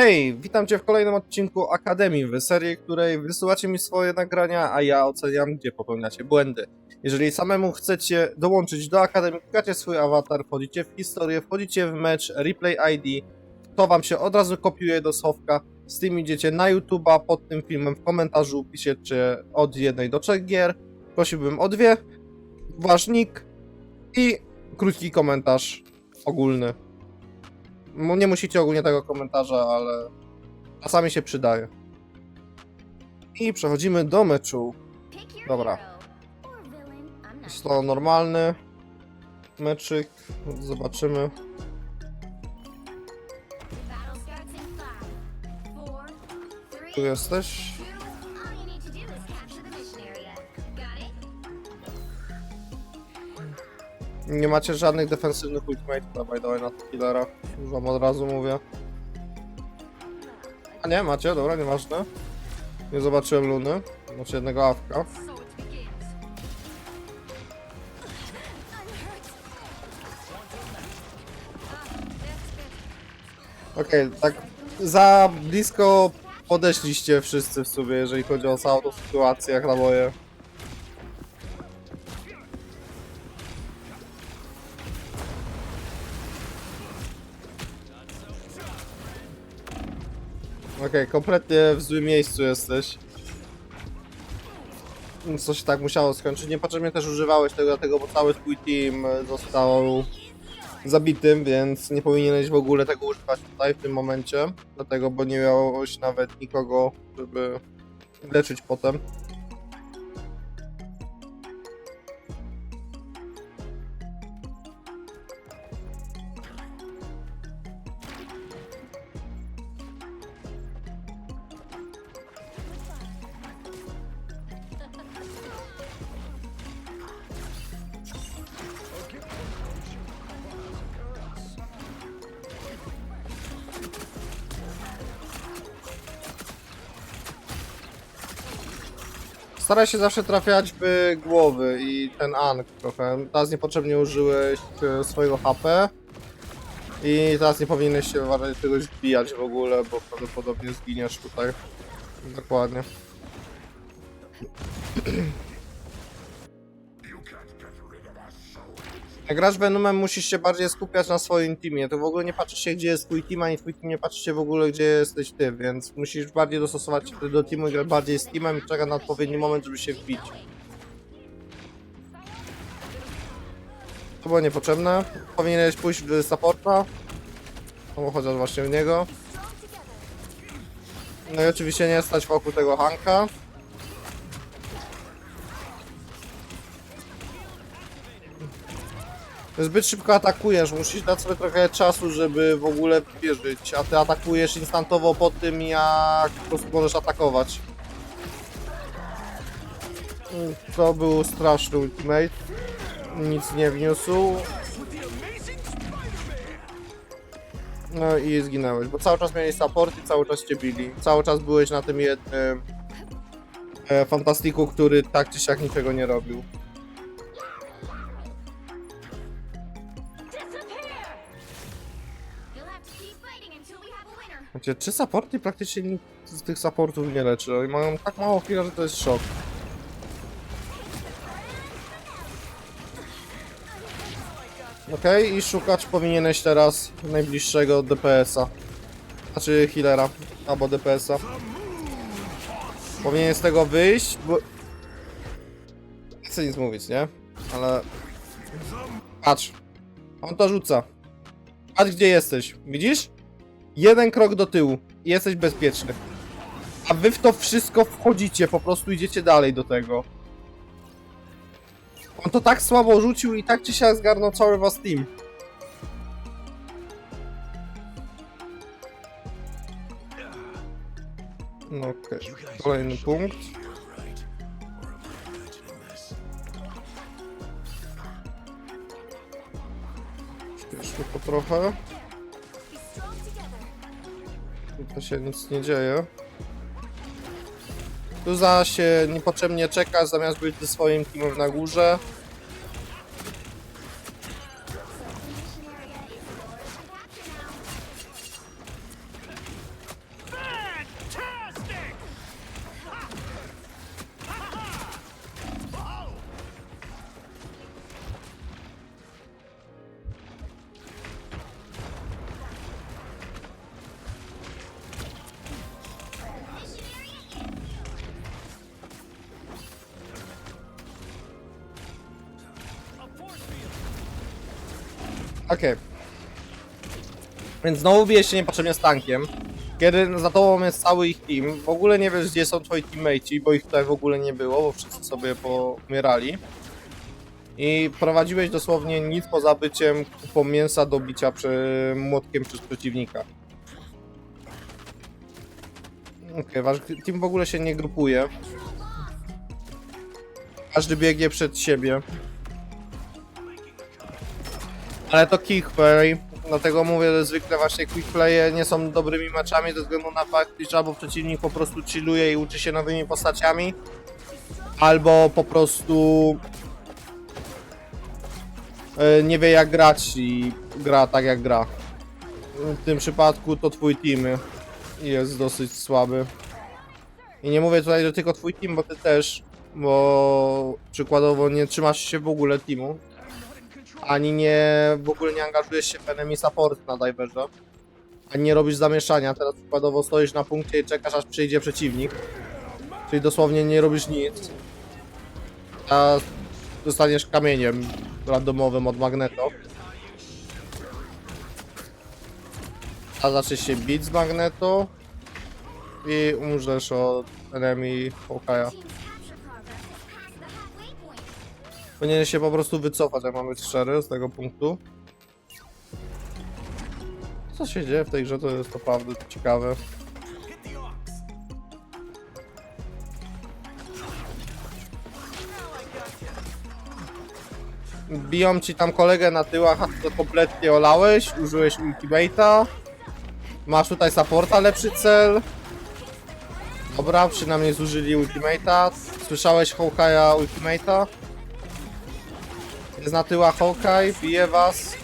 Hej, witam Cię w kolejnym odcinku Akademii, w serii, której wysyłacie mi swoje nagrania, a ja oceniam, gdzie popełniacie błędy. Jeżeli samemu chcecie dołączyć do Akademii, klikacie swój awatar, wchodzicie w historię, wchodzicie w mecz, replay ID, to Wam się od razu kopiuje do schowka, z tym idziecie na YouTube'a, pod tym filmem w komentarzu piszecie od jednej do trzech gier, prosiłbym o dwie, Wasz nick i krótki komentarz ogólny. Nie musicie ogólnie tego komentarza, ale czasami się przydaje. I przechodzimy do meczu. Dobra. Jest to normalny meczyk. Zobaczymy. Tu jesteś. Nie macie żadnych defensywnych ultimate'ów, dawaj, dawaj na killera. Już wam od razu mówię. A nie, macie, dobra, nieważne. Nie zobaczyłem Luny. Macie jednego awka. Okej, tak za blisko podeszliście wszyscy w sobie, jeżeli chodzi o całą sytuację, jak na moje. Okej, kompletnie w złym miejscu jesteś. Co się tak musiało skończyć. Niepotrzebnie też używałeś tego, dlatego bo cały twój team został zabitym, więc nie powinieneś w ogóle tego używać tutaj w tym momencie. Dlatego, bo nie miałeś nawet nikogo, żeby leczyć potem. Staraj się zawsze trafiać w głowy i ten Ang trochę. Teraz niepotrzebnie użyłeś e, swojego HP. I teraz nie powinieneś się uważać czegoś wbijać w ogóle, bo prawdopodobnie zginiesz tutaj. Dokładnie. Jak grasz Venomem musisz się bardziej skupiać na swoim teamie. To w ogóle nie patrzysz się gdzie jest twój team, ani twój team nie patrzy się w ogóle gdzie jesteś ty, więc musisz bardziej dostosować się do teamu i grać bardziej z teamem i czekać na odpowiedni moment, żeby się wbić. To było niepotrzebne. Powinieneś pójść w supporta. No chociaż właśnie w niego. No i oczywiście nie stać wokół tego Hanka. Zbyt szybko atakujesz, musisz dać sobie trochę czasu, żeby w ogóle wierzyć, a ty atakujesz instantowo po tym, jak po prostu możesz atakować. To był straszny ultimate. Nic nie wniósł. No i zginąłeś, bo cały czas miałeś support i cały czas cię bili. Cały czas byłeś na tym jednym e, fantastiku, który tak czy siak niczego nie robił. Znaczy, trzy supporty praktycznie nikt z tych supportów nie leczy. Mają tak mało chwila, że to jest szok. Okej, i szukać powinieneś teraz najbliższego DPS-a. Znaczy healera, albo DPS-a. Powinien z tego wyjść, bo... Nie chcę nic mówić, nie? Ale... Patrz. On to rzuca. Patrz gdzie jesteś. Widzisz? Jeden krok do tyłu i jesteś bezpieczny. A wy w to wszystko wchodzicie, po prostu idziecie dalej do tego. On to tak słabo rzucił i tak ci się zgarnął cały was team. No okej, kolejny punkt. Śpieszmy po trochę. To się nic nie dzieje. Tu za się niepotrzebnie czeka, zamiast być ze swoim teamem na górze. Okej. Więc znowu bijesz się niepotrzebnie z tankiem. Kiedy za tobą jest cały ich team, w ogóle nie wiesz gdzie są twoi teammateci, bo ich tutaj w ogóle nie było, bo wszyscy sobie pomierali. I prowadziłeś dosłownie nic poza byciem kupą mięsa do bicia przy, młotkiem przez przeciwnika. Okej, wasz team w ogóle się nie grupuje. Każdy biegnie przed siebie. Ale to kickplay, dlatego mówię, że zwykle właśnie quickplaye nie są dobrymi meczami ze względu na fakt, iż albo przeciwnik po prostu chilluje i uczy się nowymi postaciami, albo po prostu e, nie wie jak grać i gra tak jak gra. W tym przypadku to twój team jest dosyć słaby. I nie mówię tutaj, że tylko twój team, bo ty też, bo przykładowo nie trzymasz się w ogóle teamu, ani nie w ogóle nie angażujesz się w enemy support na diverze, ani nie robisz zamieszania. Teraz przykładowo stoisz na punkcie i czekasz aż przyjdzie przeciwnik, czyli dosłownie nie robisz nic. A dostaniesz kamieniem randomowym od Magneto. A zaczniesz się bić z Magneto i umrzesz od enemy Hawkeye'a. Powinien się po prostu wycofać, jak mamy szczery, z tego punktu. Co się dzieje w tej grze, to jest naprawdę ciekawe. Biją ci tam kolegę na tyłach, a to kompletnie olałeś, użyłeś ultimate'a. Masz tutaj supporta, lepszy cel. Dobra, przynajmniej zużyli ultimate'a. Słyszałeś Hawkeye'a ultimate'a? Jest na tyłach Hawkeye, bije was.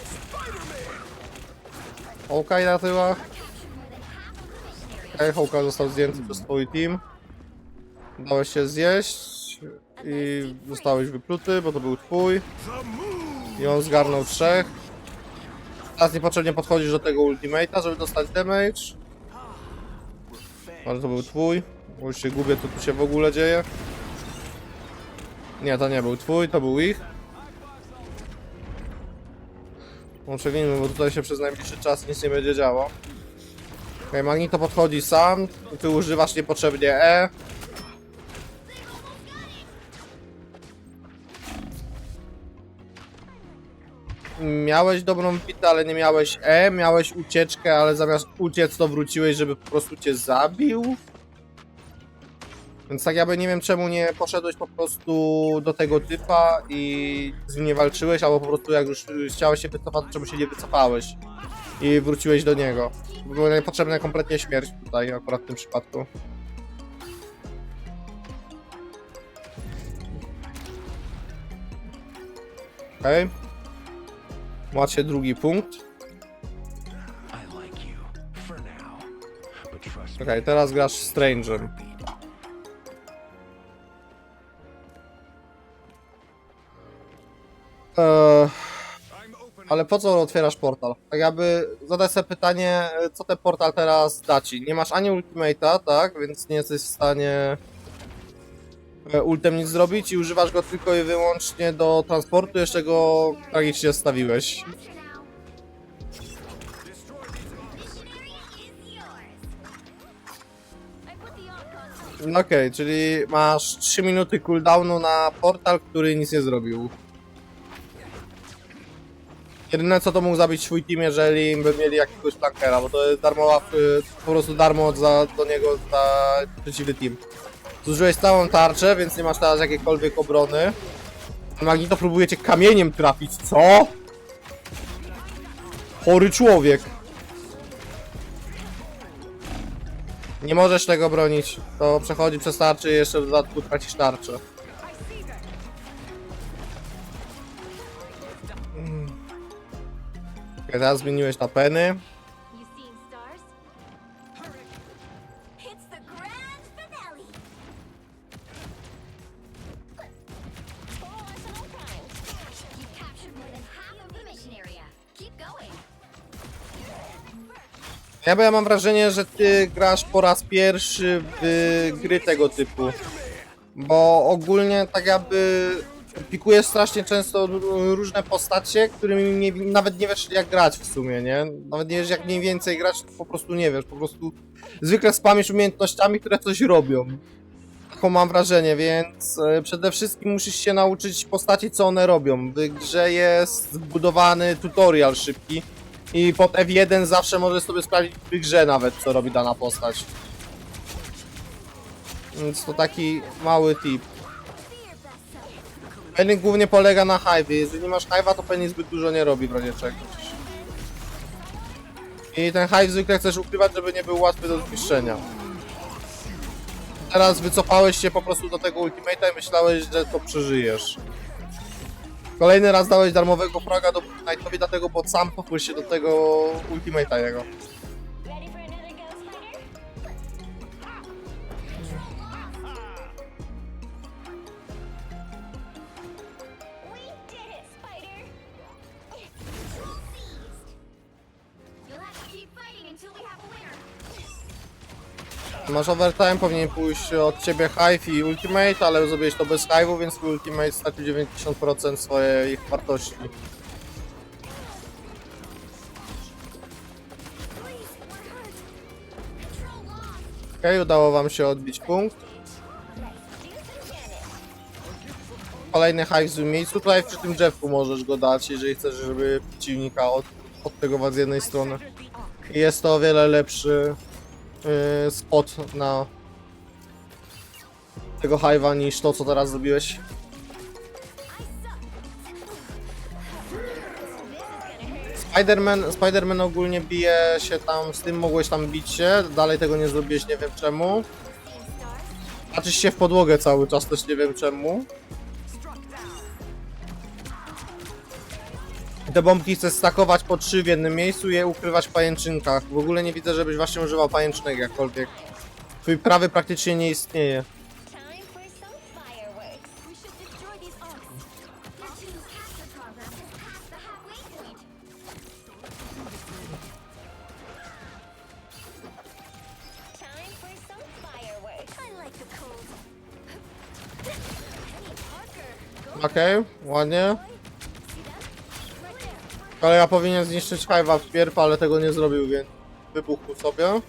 Hawkeye na tyłach. Okej, Hawkeye został zdjęty przez twój team. Dałeś się zjeść i zostałeś wypluty, bo to był twój. I on zgarnął trzech. Teraz niepotrzebnie podchodzisz do tego ultimate'a, żeby dostać damage. Ale to był twój. Bo już się gubię, co tu się w ogóle dzieje. Nie, to nie był twój, to był ich. Przewijmy, bo tutaj się przez najbliższy czas nic nie będzie działo. Okej, Magneto podchodzi sam, ty używasz niepotrzebnie E. Miałeś dobrą bitę, ale nie miałeś E, miałeś ucieczkę, ale zamiast uciec to wróciłeś, żeby po prostu cię zabił. Więc tak jakby nie wiem czemu nie poszedłeś po prostu do tego typa i z nim nie walczyłeś, albo po prostu jak już chciałeś się wycofać, czemu się nie wycofałeś i wróciłeś do niego. Była niepotrzebna kompletnie śmierć tutaj, akurat w tym przypadku. Okej. Okay. Macie drugi punkt. Okej, teraz grasz Strangerem. Ale po co otwierasz portal? Tak jakby zadać sobie pytanie, co ten portal teraz da ci. Nie masz ani ultimate'a, tak? Więc nie jesteś w stanie e, ultem nic zrobić i używasz go tylko i wyłącznie do transportu, jeszcze go tragicznie stawiłeś. Okej, czyli masz 3 minuty cooldownu na portal, który nic nie zrobił. Jedyne co to mógł zabić swój team, jeżeli by mieli jakiegoś flankera, bo to jest darmowa, y, po prostu darmo za, do niego za przeciwny team. Zużyłeś całą tarczę, więc nie masz teraz jakiejkolwiek obrony. Magneto próbuje cię kamieniem trafić, co? Chory człowiek. Nie możesz tego bronić. To przechodzi przez tarczę i jeszcze w dodatku tracisz tarczę. Mm. Teraz zmieniłeś na peny. Ja, bo ja mam wrażenie, że ty grasz po raz pierwszy w gry tego typu. Bo ogólnie tak jakby pikujesz strasznie często różne postacie, którymi nie, nawet nie wiesz jak grać w sumie, nie? Nawet nie wiesz jak mniej więcej grać, po prostu nie wiesz, po prostu zwykle spamisz umiejętnościami, które coś robią. Taką mam wrażenie, więc e, przede wszystkim musisz się nauczyć postaci, co one robią. W grze jest zbudowany tutorial szybki i pod F1 zawsze możesz sobie sprawdzić w grze nawet, co robi dana postać. Więc to taki mały tip. Penny głównie polega na hive. Jeżeli masz hive'a, to Penny zbyt dużo nie robi w razie czegoś. I ten hive zwykle chcesz ukrywać, żeby nie był łatwy do zniszczenia. Teraz wycofałeś się po prostu do tego ultimate'a i myślałeś, że to przeżyjesz. Kolejny raz dałeś darmowego fraga do Knightowi, dlatego bo sam popłył się do tego ultimate'a jego. Masz overtime, powinien pójść od ciebie hive i ultimate, ale zrobiłeś to bez hive'u, więc ultimate stracił 90% swojej wartości. Okej, udało wam się odbić punkt. Kolejny hive w miejscu, tutaj przy tym drzewku możesz go dać, jeżeli chcesz, żeby przeciwnika od, odtegować z jednej strony. I jest to o wiele lepszy yy, spot na tego hive'a niż to, co teraz zrobiłeś. Spider-Man, Spider-Man ogólnie bije się tam, z tym mogłeś tam bić się, dalej tego nie zrobiłeś, nie wiem czemu. Patrzysz się w podłogę cały czas, też nie wiem czemu. Te bombki chcesz stakować po trzy w jednym miejscu i je ukrywać w pajęczynkach. W ogóle nie widzę, żebyś właśnie używał pajęczynek jakkolwiek. Twój prawy praktycznie nie istnieje. Okej, ładnie. Kolega powinien zniszczyć hive'a wpierw, ale tego nie zrobił, więc wybuchł sobie.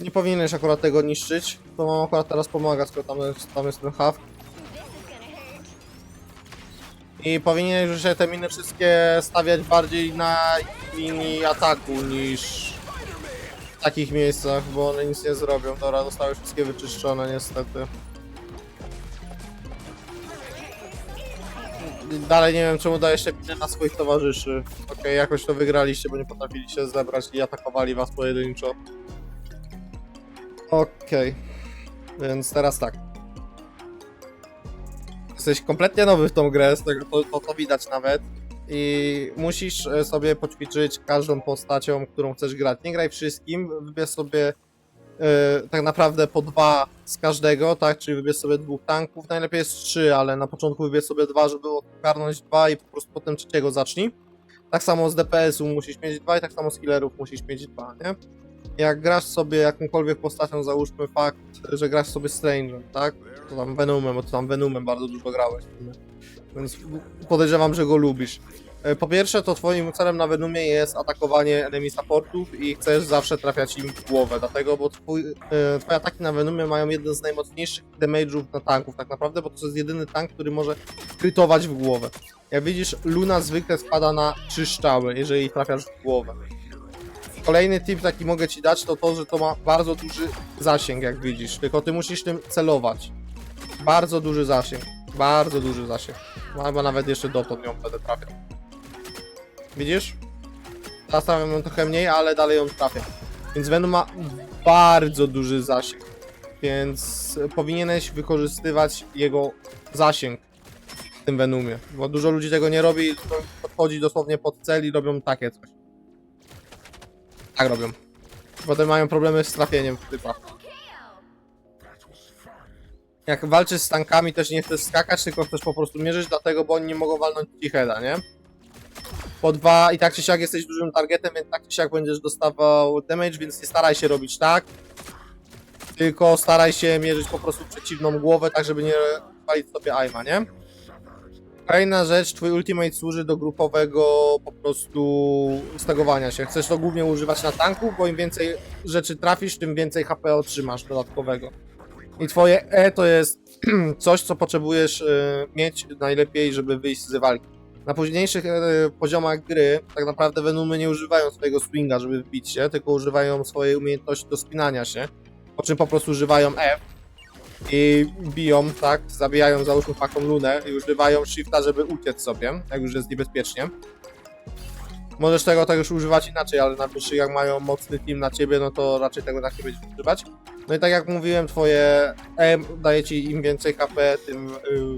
Nie powinieneś akurat tego niszczyć. To mam akurat teraz pomagać, skoro tam jest, tam jest ten haw. I powinieneś już się te miny wszystkie stawiać bardziej na linii ataku niż w takich miejscach, bo one nic nie zrobią. Dobra, zostały wszystkie wyczyszczone niestety. Dalej nie wiem czemu dajesz się miny na swoich towarzyszy. Okej, jakoś to wygraliście, bo nie potrafiliście zebrać i atakowali was pojedynczo. Okej, więc teraz tak. Jesteś kompletnie nowy w tą grę, z tego to, to, to widać nawet. I musisz e, sobie poćwiczyć każdą postacią, którą chcesz grać. Nie graj wszystkim, wybierz sobie e, tak naprawdę po dwa z każdego, tak? Czyli wybierz sobie dwóch tanków. Najlepiej jest trzy, ale na początku wybierz sobie dwa, żeby ogarnąć dwa i po prostu potem trzeciego zacznij. Tak samo z DPS-u musisz mieć dwa i tak samo z killerów musisz mieć dwa, nie? Jak grasz sobie jakąkolwiek postacią, załóżmy fakt, że grasz sobie Strange'em, tak? To tam Venomem, bo to tam Venomem bardzo dużo grałeś. Więc podejrzewam, że go lubisz. E, Po pierwsze, to twoim celem na Venomie jest atakowanie enemy supportów i chcesz zawsze trafiać im w głowę, dlatego, bo twój, e, twoje ataki na Venomie mają jeden z najmocniejszych damage'ów na tanków tak naprawdę, bo to jest jedyny tank, który może krytować w głowę. Jak widzisz, Luna zwykle spada na trzy strzały, jeżeli trafiasz w głowę. Kolejny tip taki mogę ci dać, to to, że to ma bardzo duży zasięg, jak widzisz, tylko ty musisz tym celować. Bardzo duży zasięg, bardzo duży zasięg. Albo nawet jeszcze dotąd ją będę trafiał. Widzisz? Teraz trafiam ją trochę mniej, ale dalej ją trafię. Więc Venom ma bardzo duży zasięg. Więc powinieneś wykorzystywać jego zasięg w tym Venomie. Bo dużo ludzi tego nie robi, podchodzi dosłownie pod cel i robią takie coś. Tak robią. Potem mają problemy z trafieniem w typa. Jak walczysz z tankami, też nie chcesz skakać, tylko chcesz po prostu mierzyć, dlatego, bo oni nie mogą walnąć ci heada, nie? Po dwa i tak czy siak jesteś dużym targetem, więc tak czy siak będziesz dostawał damage, więc nie staraj się robić tak. Tylko staraj się mierzyć po prostu przeciwną głowę, tak żeby nie walić sobie aima, nie? Kolejna rzecz, twój ultimate służy do grupowego po prostu stagowania się. Chcesz to głównie używać na tanku, bo im więcej rzeczy trafisz, tym więcej HP otrzymasz dodatkowego. I twoje E to jest coś, co potrzebujesz y, mieć najlepiej, żeby wyjść z walki. Na późniejszych e, poziomach gry tak naprawdę Venumy nie używają swojego swinga, żeby wbić się, tylko używają swojej umiejętności do spinania się, po czym po prostu używają F i biją, tak, zabijają załóżmy taką lunę i używają shifta, żeby uciec sobie, jak już jest niebezpiecznie. Możesz tego tak już używać inaczej, ale na wyższych jak mają mocny team na ciebie, no to raczej tego tak nie będziesz używać. No i tak jak mówiłem, twoje E daje ci im więcej HP, tym y,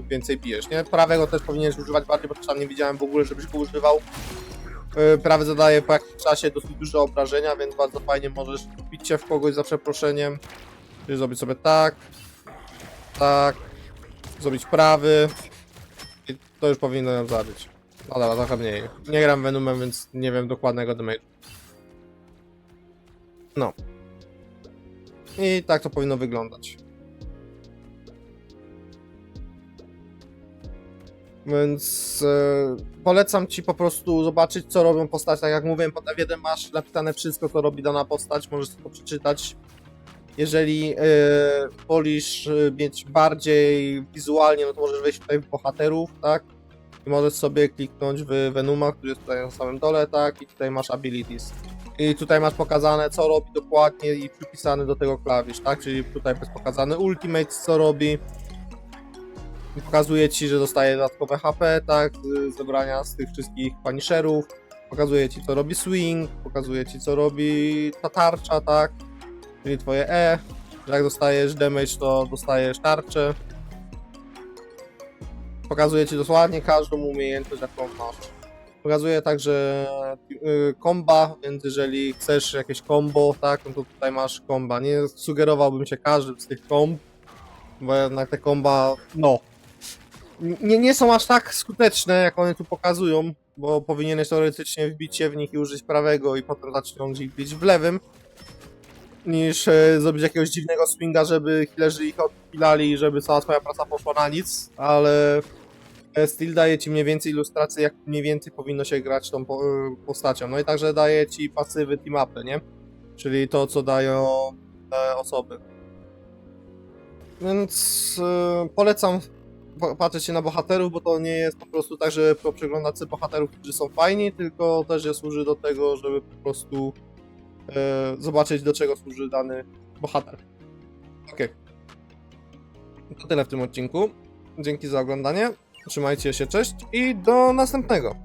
więcej bijesz, nie? Prawego też powinieneś używać bardziej, bo tam nie widziałem w ogóle, żebyś go używał. Y, prawy zadaje po jakimś czasie dosyć duże obrażenia, więc bardzo fajnie możesz bić się w kogoś za przeproszeniem. Czyli zrobić sobie tak, tak, zrobić prawy i to już powinno ją zabić. No dobra, trochę mniej. Nie gram Venumem, więc nie wiem dokładnego damage. No. I tak to powinno wyglądać. Więc e, polecam ci po prostu zobaczyć, co robią postacie. Tak jak mówiłem, pod F1 masz napisane wszystko, co robi dana postać, możesz to przeczytać. Jeżeli e, wolisz e, mieć bardziej wizualnie, no to możesz wejść tutaj w bohaterów, tak? I możesz sobie kliknąć w Venuma, który jest tutaj na samym dole, tak? I tutaj masz abilities. I tutaj masz pokazane, co robi dokładnie i przypisany do tego klawisz, tak? Czyli tutaj jest pokazany ultimate, co robi. I Pokazuje ci, że dostaje dodatkowe HP, tak? Zebrania z tych wszystkich punisherów. Pokazuje ci, co robi swing, pokazuje ci, co robi ta tarcza, tak? Czyli twoje E. Jak dostajesz damage, to dostajesz tarczę. Pokazuje ci dosłownie każdą umiejętność, jaką masz. Pokazuje także y, komba, więc jeżeli chcesz jakieś combo, tak, no to tutaj masz komba. Nie sugerowałbym się każdym z tych komb, bo jednak te komba, no, nie, nie są aż tak skuteczne, jak one tu pokazują, bo powinieneś teoretycznie wbić się w nich i użyć prawego i potem zacząć ich bić w lewym, niż e, zrobić jakiegoś dziwnego swinga, żeby healerzy ich odpilali i żeby cała twoja praca poszła na nic, ale e, Steel daje ci mniej więcej ilustracji, jak mniej więcej powinno się grać tą po, e, postacią. No i także daje ci pasywy team-upy, nie? Czyli to, co dają te osoby. Więc e, polecam po- patrzeć się na bohaterów, bo to nie jest po prostu tak, że po bohaterów, którzy są fajni, tylko też je służy do tego, żeby po prostu e, zobaczyć, do czego służy dany bohater. Okej. To tyle w tym odcinku. Dzięki za oglądanie. Trzymajcie się, cześć i do następnego.